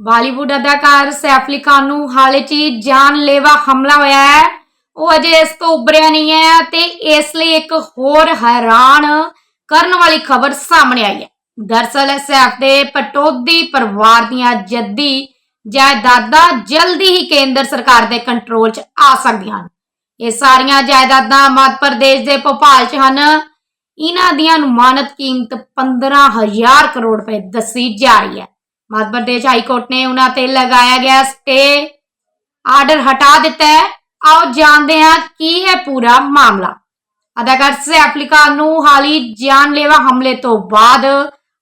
ਬਾਲੀਵੁੱਡ ਅਦਾਕਾਰ ਸੈਫ ਅਲੀ ਖਾਨ ਨੂੰ ਹਾਲੇ 'ਚ ਹੀ ਜਾਨਲੇਵਾ ਹਮਲਾ ਹੋਇਆ ਹੈ। ਉਹ ਅਜੇ ਇਸ ਤੋਂ ਉਭਰਿਆ ਨਹੀਂ ਹੈ ਤੇ ਇਸ ਲਈ ਇੱਕ ਹੋਰ ਹੈਰਾਨ ਕਰਨ ਵਾਲੀ ਖਬਰ ਸਾਹਮਣੇ ਆਈ ਹੈ। ਦਰਸਲ ਸੈਫ ਦੇ ਪਟੋਦੀ ਪਰਿਵਾਰ ਦੀਆਂ ਜੱਦੀ ਜਾਇਦਾਦਾਂ ਜਲਦੀ ਹੀ ਕੇਂਦਰ ਸਰਕਾਰ ਦੇ ਕੰਟਰੋਲ 'ਚ ਆ ਸਕਦੀਆਂ ਹਨ। ਇਹ ਸਾਰੀਆਂ ਜਾਇਦਾਦਾਂ ਮੱਧ ਪ੍ਰਦੇਸ਼ ਦੇ ਭੋਪਾਲ 'ਚ ਹਨ। ਇਹਨਾਂ ਦੀ ਅਨੁਮਾਨਤ ਕੀਮਤ 15000 ਕਰੋੜ ਰੁਪਏ ਦੱਸੀ ਜਾ ਰਹੀ ਹੈ। ਮੱਧ ਪ੍ਰਦੇਸ਼ ਹਾਈ ਕੋਰਟ ਨੇ ਉਹਨਾਂ ਤੇ ਲਗਾਇਆ ਗਿਆ ਸਟੇ। ਆਰਡਰ ਹਟਾ ਦਿੱਤਾ ਹੈ। ਆਓ ਜਾਣਦੇ ਹਾਂ ਕੀ ਹੈ ਅਦਾਕਾਰ ਸੈਫ ਅਲੀ ਖਾਨ ਨੂੰ ਹਾਲੀ ਜਾਨਲੇਵਾ ਹਮਲੇ ਤੋਂ ਬਾਅਦ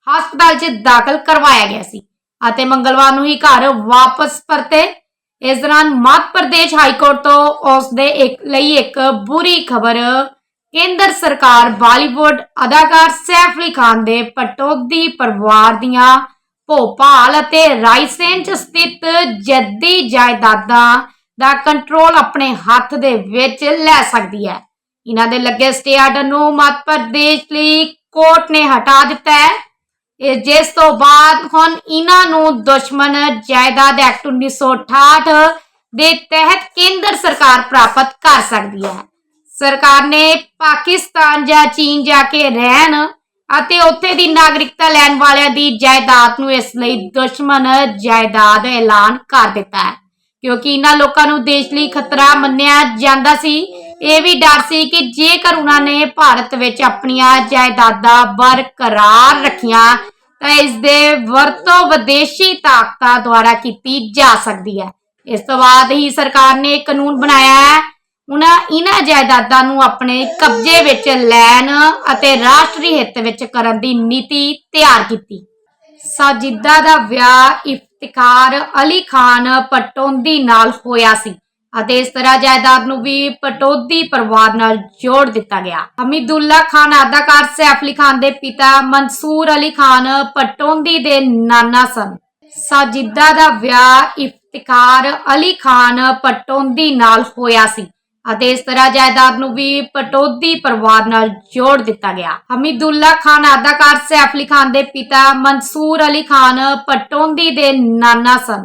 ਹਸਪਤਾਲ 'ਚ ਦਾਖਲ ਕਰਵਾਇਆ ਗਿਆ ਸੀ ਅਤੇ ਮੰਗਲਵਾਰ ਨੂੰ ਹੀ ਘਰ ਵਾਪਸ ਪਰਤੇ। ਇਸ ਦੌਰਾਨ ਮੱਧ ਪ੍ਰਦੇਸ਼ ਹਾਈ ਕੋਰਟ ਤੋਂ ਉਸ ਦੇ ਇੱਕ, ਲਈ ਇੱਕ ਬੁਰੀ ਖਬਰ ਕੇਂਦਰ ਸਰਕਾਰ ਬਾਲੀਵੁੱਡ ਅਦਾਕਾਰ ਸੈਫ ਅਲੀ ਖਾਨ ਦੇ ਪਟੋਦੀ ਪਰਿਵਾਰ ਦੀਆਂ ਭੋਪਾਲ ਅਤੇ ਰਾਇਸੇਨ ਚ ਸਥਿਤ ਜੱਦੀ ਜਾਇਦਾਦਾਂ ਦਾ ਕੰਟਰੋਲ ਆਪਣੇ ਹੱਥ ਦੇ ਵਿੱਚ ਲੈ ਸਕਦੀ ਹੈ। ਇਹਨਾਂ ਦੇ ਲੱਗੇ ਸਟੇ ਆਰਡਰ ਨੂੰ ਮੱਧ ਪ੍ਰਦੇਸ਼ ਲਈ ਕੋਰਟ ਨੇ ਹਟਾ ਦਿੱਤਾ ਹੈ। ਜਿਸ ਤੋਂ ਬਾਅਦ ਹੁਣ ਇਹਨਾਂ ਨੂੰ ਦੁਸ਼ਮਣ ਜਾਇਦਾਦ ਐਕਟ 1968 ਦੇ ਤਹਿਤ ਕੇਂਦਰ ਸਰਕਾਰ ਪ੍ਰਾਪਤ ਕਰ ਸਕਦੀ ਹੈ। ਸਰਕਾਰ ਨੇ ਪਾਕਿਸਤਾਨ ਜਾਂ ਚੀਨ ਜਾ ਕੇ ਰਹਿਣ ਅਤੇ ਉੱਥੇ ਦੀ ਨਾਗਰਿਕਤਾ ਲੈਣ ਵਾਲਿਆਂ ਦੀ ਜਾਇਦਾਦ ਨੂੰ ਇਸ ਲਈ ਦੁਸ਼ਮਣ ਜਾਇਦਾਦ ਐਲਾਨ ਕਰ ਦਿੱਤਾ ਹੈ। ਕਿਉਂਕਿ ਇਹਨਾਂ ਲੋਕਾਂ ਨੂੰ ਦੇਸ਼ ਲਈ ਖਤਰਾ ਮੰਨਿਆ ਜਾਂਦਾ ਸੀ। ਇਹ ਵੀ ਡਰ ਸੀ ਕਿ ਜੇਕਰ ਉਹਨਾਂ ਨੇ ਭਾਰਤ ਵਿੱਚ ਆਪਣੀਆਂ ਜਾਇਦਾਦਾਂ ਬਰਕਰਾਰ ਰੱਖੀਆਂ, ਤਾਂ ਇਸ ਦੇ ਵਰਤੋਂ ਵਿਦੇਸ਼ੀ ਤਾਕਤਾਂ ਦੁਆਰਾ ਕੀਤੀ ਜਾ ਸਕਦੀ ਹੈ। ਇਸ ਤੋਂ ਬਾਅਦ ਹੀ ਸਰਕਾਰ ਨੇ ਕਾਨੂੰਨ ਬਣਾਇਆ ਹੈ। ਉਹਨਾਂ ਇਹਨਾਂ ਜਾਇਦਾਦਾਂ ਨੂੰ ਆਪਣੇ ਕਬਜ਼ੇ ਵਿੱਚ ਲੈਣ ਅਤੇ ਰਾਸ਼ਟਰੀ ਹਿੱਤ ਵਿੱਚ ਕਰਨ ਦੀ ਨੀਤੀ ਤਿਆਰ ਕੀਤੀ। ਸਾਜਿਦਾ ਦਾ ਵਿਆਹ ਇਫਤਿਖਾਰ ਅਲੀ ਖਾਨ ਪਟੋਦੀ ਨਾਲ ਹੋਇਆ ਸੀ ਅਤੇ ਇਸ ਤਰ੍ਹਾਂ ਜਾਇਦਾਦ ਨੂੰ ਵੀ ਪਟੌਦੀ ਪਰਿਵਾਰ ਨਾਲ ਜੋੜ ਦਿੱਤਾ ਗਿਆ। ਹਮੀਦੁੱਲਾ ਖਾਨ ਅਦਾਕਾਰ ਸੈਫ ਅਲੀ ਖਾਨ ਦੇ ਪਿਤਾ ਮਨਸੂਰ ਅਲੀ ਖਾਨ ਪਟੋਦੀ ਦੇ ਨਾਨਾ ਸਨ। ਸਾਜਿਦਾ ਦਾ ਵਿਆਹ ਇਫਤਿਖਾਰ ਅਲੀ ਖਾਨ ਪਟੋਦੀ ਨਾਲ ਹੋਇਆ ਸੀ ਅਤੇ ਇਸ ਤਰ੍ਹਾਂ ਜਾਇਦਾਦ ਨੂੰ ਵੀ ਪਟੋਦੀ ਪਰਿਵਾਰ ਨਾਲ ਜੋੜ ਦਿੱਤਾ ਗਿਆ। ਹਮੀਦੁੱਲਾ ਖਾਨ ਅਦਾਕਾਰ ਸੈਫ ਅਲੀ ਖਾਨ ਦੇ ਪਿਤਾ ਮਨਸੂਰ ਅਲੀ ਖਾਨ ਪਟੋਦੀ ਦੇ ਨਾਨਾ ਸਨ।